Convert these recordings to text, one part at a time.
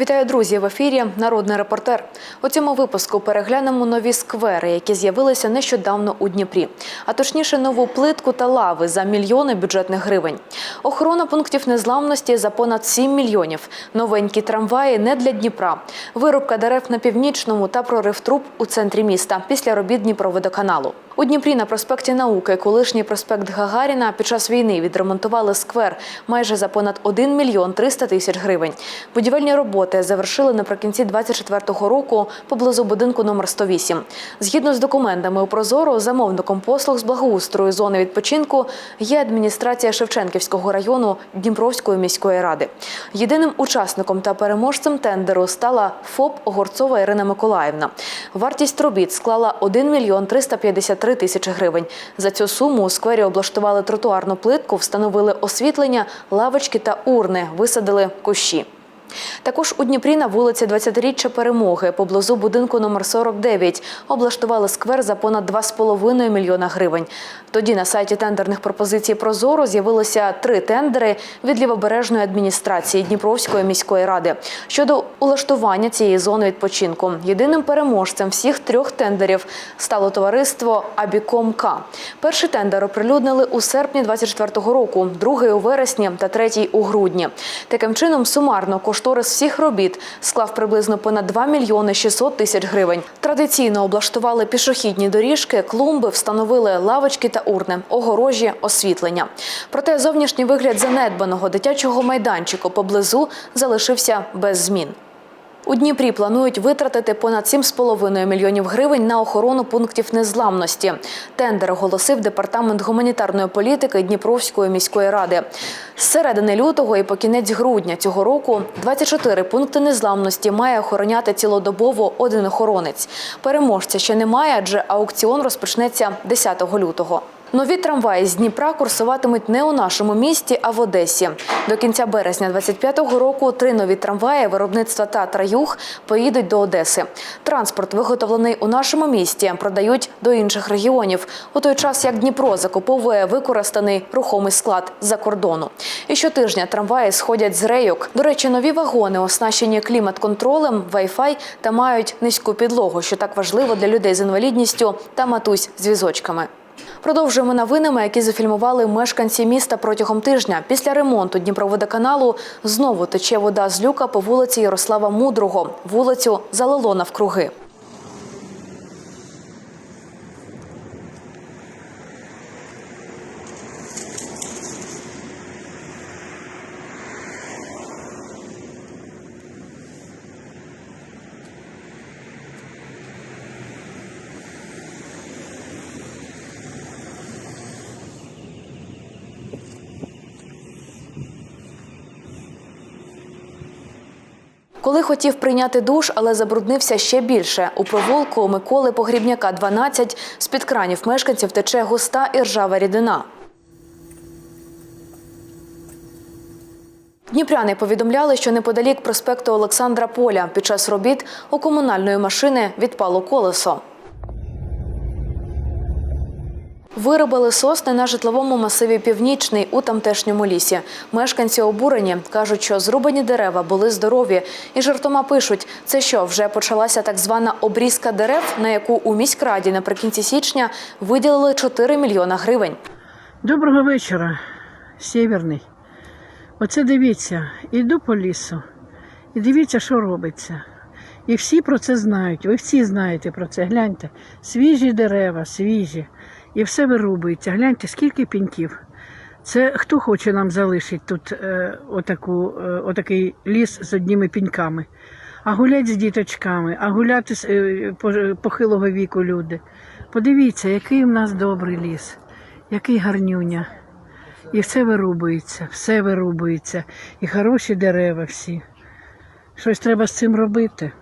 Вітаю, друзі! В ефірі Народний репортер. У цьому випуску переглянемо нові сквери, які з'явилися нещодавно у Дніпрі, а точніше нову плитку та лави за мільйони бюджетних гривень. Охорона пунктів незламності за понад 7 мільйонів. Новенькі трамваї не для Дніпра. Вирубка дерев на північному та прорив труб у центрі міста після робіт Дніпроводоканалу. У Дніпрі на проспекті Науки, колишній проспект Гагаріна, під час війни відремонтували сквер майже за понад 1 мільйон 300 тисяч гривень. Будівельні роботи завершили наприкінці 24-го року поблизу будинку номер 108. Згідно з документами у Прозоро, замовником послуг з благоустрою зони відпочинку є адміністрація Шевченківського району Дніпровської міської ради. Єдиним учасником та переможцем тендеру стала ФОП Огорцова Ірина Миколаївна. Вартість робіт склала 1 мільйон 353 тисячі гривень. За цю суму у сквері облаштували тротуарну плитку, встановили освітлення, лавочки та урни, висадили кущі. Також у Дніпрі на вулиці 20-річчя перемоги поблизу будинку номер 49 облаштували сквер за понад 2,5 мільйона гривень. Тоді на сайті тендерних пропозицій Прозоро з'явилося три тендери від лівобережної адміністрації Дніпровської міської ради щодо улаштування цієї зони відпочинку. Єдиним переможцем всіх трьох тендерів стало товариство Абіком-К. Перший тендер оприлюднили у серпні 24-го року, другий у вересні та третій у грудні. Таким чином, сумарно кошторис всіх робіт склав приблизно понад 2 мільйони 600 тисяч гривень. Традиційно облаштували пішохідні доріжки, клумби, встановили лавочки та урни, огорожі, освітлення. Проте зовнішній вигляд занедбаного дитячого майданчику поблизу залишився без змін. У Дніпрі планують витратити понад 7,5 мільйонів гривень на охорону пунктів незламності. Тендер оголосив департамент гуманітарної політики Дніпровської міської ради. З середини лютого і по кінець грудня цього року 24 пункти незламності має охороняти цілодобово один охоронець. Переможця ще немає, адже аукціон розпочнеться 10 лютого. Нові трамваї з Дніпра курсуватимуть не у нашому місті, а в Одесі. До кінця березня 25-го року три нові трамваї виробництва Татра Юг поїдуть до Одеси. Транспорт, виготовлений у нашому місті, продають до інших регіонів. У той час як Дніпро закуповує використаний рухомий склад з-за кордону. І щотижня трамваї сходять з рейок. До речі, нові вагони оснащені клімат-контролем, Wi-Fi та мають низьку підлогу, що так важливо для людей з інвалідністю та матусь з візочками. Продовжуємо новинами, які зафільмували мешканці міста протягом тижня. Після ремонту Дніпроводоканалу знову тече вода з люка по вулиці Ярослава Мудрого. Вулицю залило навкруги. Коли хотів прийняти душ, але забруднився ще більше. У провулку Миколи Погрібняка, 12, з-під кранів мешканців тече густа і ржава рідина. Дніпряни повідомляли, що неподалік проспекту Олександра Поля під час робіт у комунальної машини відпало колесо. Виробили сосни на житловому масиві Північний у тамтешньому лісі. Мешканці обурені кажуть, що зрубані дерева були здорові. І жартома пишуть, це що вже почалася так звана обрізка дерев, на яку у міськраді наприкінці січня виділили 4 мільйона гривень. Доброго вечора, Сєвєрний. Оце дивіться, іду по лісу і дивіться, що робиться. І всі про це знають. Ви всі знаєте про це. Гляньте, свіжі дерева, свіжі. І все вирубується. Гляньте, скільки піньків. Це хто хоче нам залишити тут е, отаку, е, отакий ліс з одніми піньками. А гулять з діточками, а гуляти з е, по- похилого віку люди. Подивіться, який в нас добрий ліс, який гарнюня. І все вирубується, все вирубується. І хороші дерева всі. Щось треба з цим робити.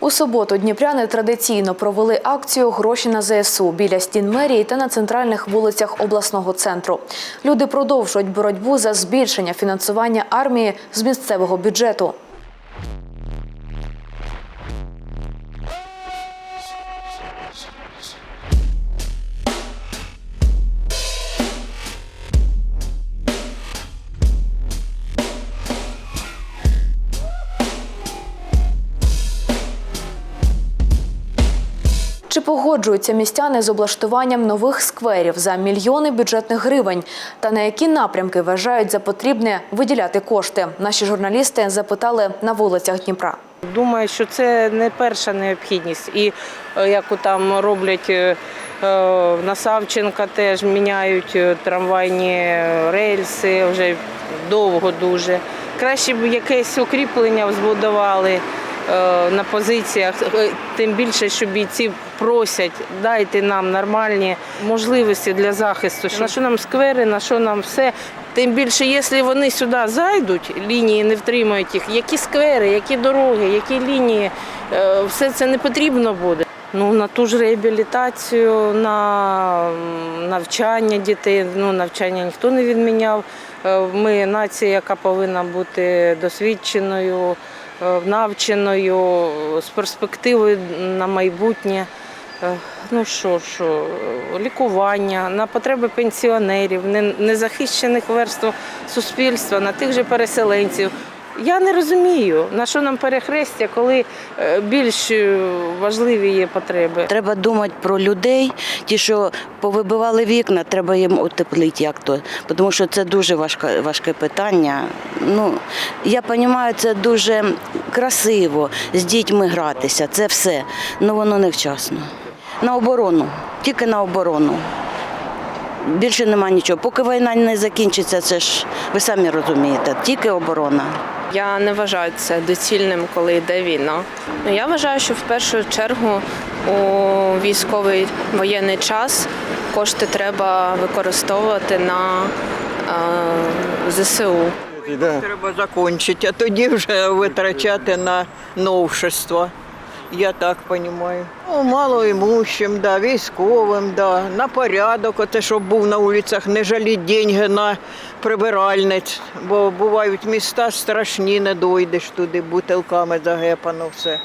У суботу дніпряни традиційно провели акцію Гроші на ЗСУ біля стін мерії та на центральних вулицях обласного центру. Люди продовжують боротьбу за збільшення фінансування армії з місцевого бюджету. Чи погоджуються містяни з облаштуванням нових скверів за мільйони бюджетних гривень? Та на які напрямки вважають за потрібне виділяти кошти? Наші журналісти запитали на вулицях Дніпра. Думаю, що це не перша необхідність. І е, як там роблять е, е, на Савченка, теж міняють трамвайні рельси вже довго дуже. Краще б якесь укріплення збудували на позиціях, тим більше, що бійці просять, дайте нам нормальні можливості для захисту. На що нам сквери, на що нам все. Тим більше, якщо вони сюди зайдуть, лінії не втримають їх, які сквери, які дороги, які лінії, е, все це не потрібно буде. Ну, на ту ж реабілітацію, на навчання дітей. Ну, навчання ніхто не відміняв. Е, Ми нація, яка повинна бути досвідченою, е, навченою, з перспективою на майбутнє. Е, Ну що, що, лікування на потреби пенсіонерів, незахищених верств суспільства, на тих же переселенців. Я не розумію, на що нам перехрестя, коли е, більш е, важливі є потреби. Треба думати про людей, ті, що повибивали вікна, треба їм утеплити як то. Тому що це дуже важке, важке питання. Ну, я розумію, це дуже красиво з дітьми гратися, це все. Ну воно невчасно. На оборону, тільки на оборону. Більше нема нічого. Поки війна не закінчиться, це ж ви самі розумієте, тільки оборона. Я не вважаю це доцільним, коли йде війна. Ну, Я вважаю, що в першу чергу у військовий воєнний час кошти треба використовувати на е, ЗСУ. Треба закінчити, а тоді вже витрачати на новшества. Я так розумію. Ну, малоімущим, да, військовим, да, на порядок, оте, щоб був на вулицях, не жаліть деньги на прибиральниць, бо бувають міста страшні, не дойдеш туди, бутилками загепано все.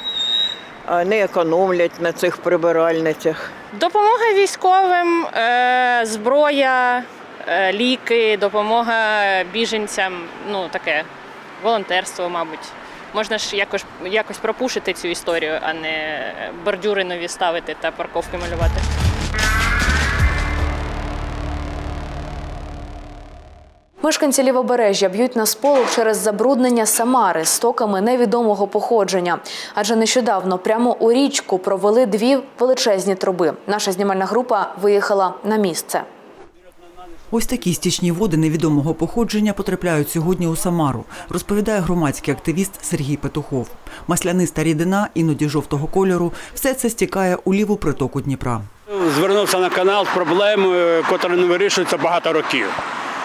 А не економлять на цих прибиральницях. Допомога військовим, е, зброя, е, ліки, допомога біженцям, ну таке волонтерство, мабуть. Можна ж якось, якось пропушити цю історію, а не бордюри нові ставити та парковки малювати. Мешканці лівобережжя б'ють на сполох через забруднення Самари стоками невідомого походження. Адже нещодавно прямо у річку провели дві величезні труби. Наша знімальна група виїхала на місце. Ось такі стічні води невідомого походження потрапляють сьогодні у Самару, розповідає громадський активіст Сергій Петухов. Масляниста рідина, іноді жовтого кольору, все це стікає у ліву притоку Дніпра. Звернувся на канал з проблемою, яка не вирішується багато років.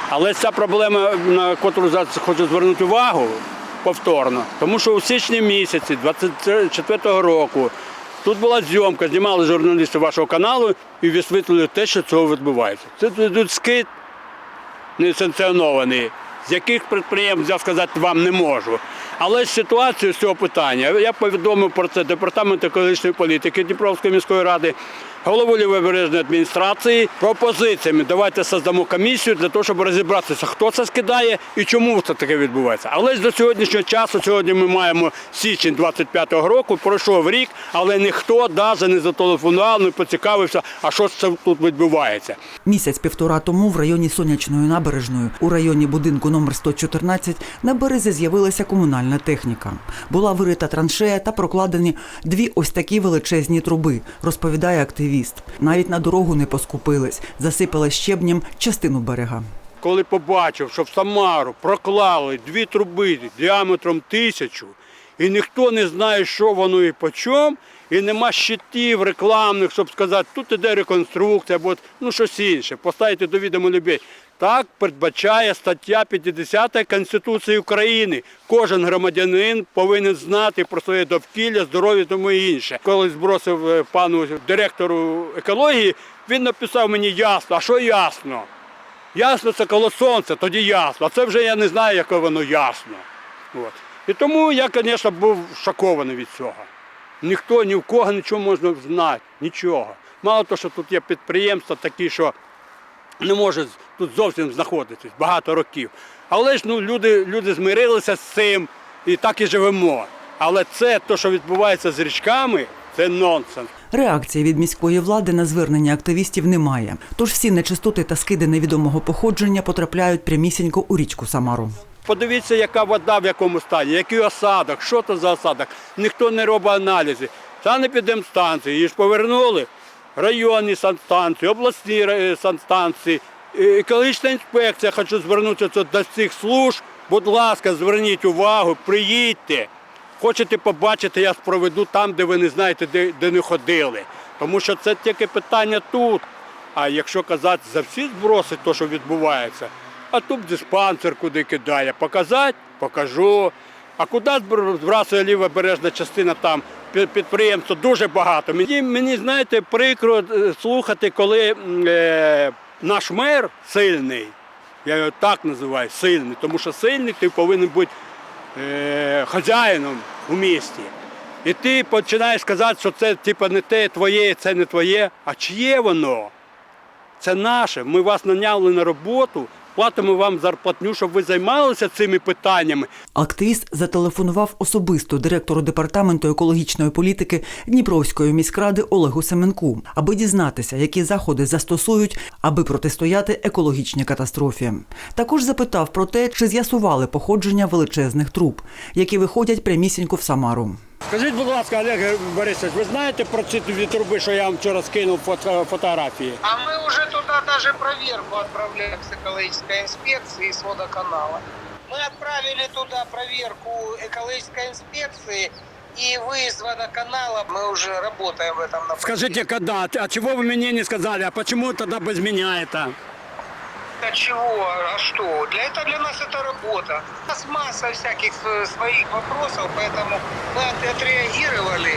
Але ця проблема, на яку зараз хочу звернути увагу повторно, тому що у січні місяці 24-го року тут була зйомка, знімали журналісти вашого каналу і висвітлили те, що цього відбувається. Це скид несанкціонований, з яких підприємств я сказати вам не можу. Але ситуацію з цього питання я повідомив про це департамент екологічної політики Дніпровської міської ради, голову лівобережної адміністрації пропозиціями. Давайте создамо комісію для того, щоб розібратися, хто це скидає і чому це таке відбувається. Але до сьогоднішнього часу, сьогодні ми маємо січень 25-го року, пройшов рік, але ніхто навіть не зателефонував, не поцікавився, а що це тут відбувається. Місяць-півтора тому в районі Сонячної набережної, у районі будинку номер 114, на березі з'явилася комунальна техніка. Була вирита траншея та прокладені дві ось такі величезні труби, розповідає активіст. Навіть на дорогу не поскупились, засипали щебнем частину берега. коли побачив, що в Самару проклали дві труби діаметром тисячу, і ніхто не знає, що воно і по чому, і нема щитів рекламних, щоб сказати, тут іде реконструкція, або ну щось інше, поставити до відома людей. Так передбачає стаття 50 Конституції України. Кожен громадянин повинен знати про своє довкілля, здоров'я тому і інше. Коли збросив е, пану директору екології, він написав мені ясно, а що ясно? Ясно це коло сонця, тоді ясно. А це вже я не знаю, яке воно ясно. От. І тому я, звісно, був шокований від цього. Ніхто ні в кого нічого можна знати, нічого. Мало того, що тут є підприємства такі, що не можуть тут зовсім знаходитись багато років. Але ж ну, люди, люди змирилися з цим і так і живемо. Але це те, що відбувається з річками, Це нонсенс. Реакції від міської влади на звернення активістів немає. Тож всі нечистоти та скиди невідомого походження потрапляють прямісінько у річку Самару. Подивіться, яка вода в якому стані, який осадок, що це за осадок. Ніхто не робить аналізи. Санепідемстанції, її ж повернули. Районні санстанції, обласні е, санстанції, е, екологічна інспекція. Хочу звернутися до цих служб. Будь ласка, зверніть увагу, приїдьте. Хочете побачити, я проведу там, де ви не знаєте, де, де не ходили. Тому що це тільки питання тут. А якщо казати за всі зброси, то що відбувається, а тут диспансер куди кидає. Показати, покажу. А куди збр- збрасує лівобережна частина там пі- підприємство дуже багато. Мені, мені знаєте, прикро е, слухати, коли е, наш мер сильний, я його так називаю, сильний, тому що сильний ти повинен бути е, хазяїном у місті. І ти починаєш казати, що це типу, не те твоє, це не твоє. А чиє воно? Це наше. Ми вас наняли на роботу, платимо вам зарплатню, щоб ви займалися цими питаннями. Активіст зателефонував особисто директору департаменту екологічної політики Дніпровської міськради Олегу Семенку, аби дізнатися, які заходи застосують, аби протистояти екологічній катастрофі. Також запитав про те, чи з'ясували походження величезних труб, які виходять прямісінько в Самару. Скажіть, будь ласка, Олег Борисович, ви знаєте про ці дві труби, що я вам вчора скинув фото, фотографії? А мы уже туда даже проверку отправляем с экологической инспекции и с водоканала. Мы отправили туда проверку экологической инспекции и выезд водоканала. Мы уже работаем в этом направлении. Скажите, когда? А чего вы мне не сказали? А почему тогда без меня это? А чего? А что? Для этого для нас это работа. У нас масса всяких э, своих вопросов, поэтому мы от- отреагировали.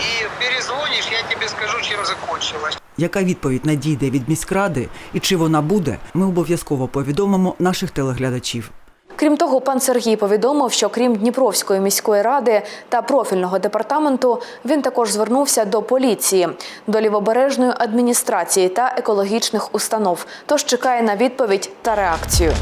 И перезвонишь, я тебе скажу, чем закончилось. Яка відповідь надійде від міськради і чи вона буде, ми обов'язково повідомимо наших телеглядачів. Крім того, пан Сергій повідомив, що крім Дніпровської міської ради та профільного департаменту, він також звернувся до поліції, до лівобережної адміністрації та екологічних установ. Тож чекає на відповідь та реакцію.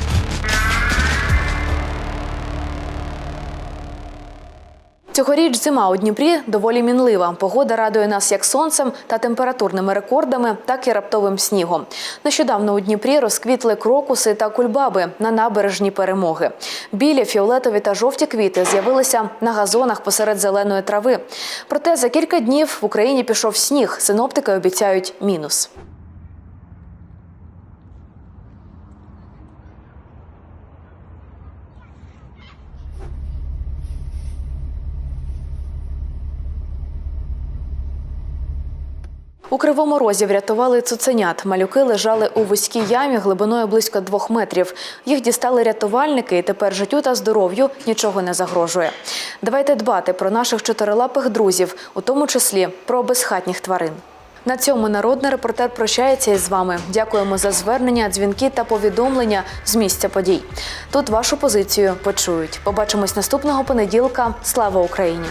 Цьогоріч зима у Дніпрі доволі мінлива. Погода радує нас як сонцем та температурними рекордами, так і раптовим снігом. Нещодавно у Дніпрі розквітли крокуси та кульбаби на набережні перемоги. Білі, фіолетові та жовті квіти з'явилися на газонах посеред зеленої трави. Проте за кілька днів в Україні пішов сніг. Синоптики обіцяють мінус. У Кривому Розі врятували цуценят. Малюки лежали у вузькій ямі глибиною близько двох метрів. Їх дістали рятувальники, і тепер життю та здоров'ю нічого не загрожує. Давайте дбати про наших чотирилапих друзів, у тому числі про безхатніх тварин. На цьому народний репортер прощається із вами. Дякуємо за звернення, дзвінки та повідомлення з місця подій. Тут вашу позицію почують. Побачимось наступного понеділка. Слава Україні!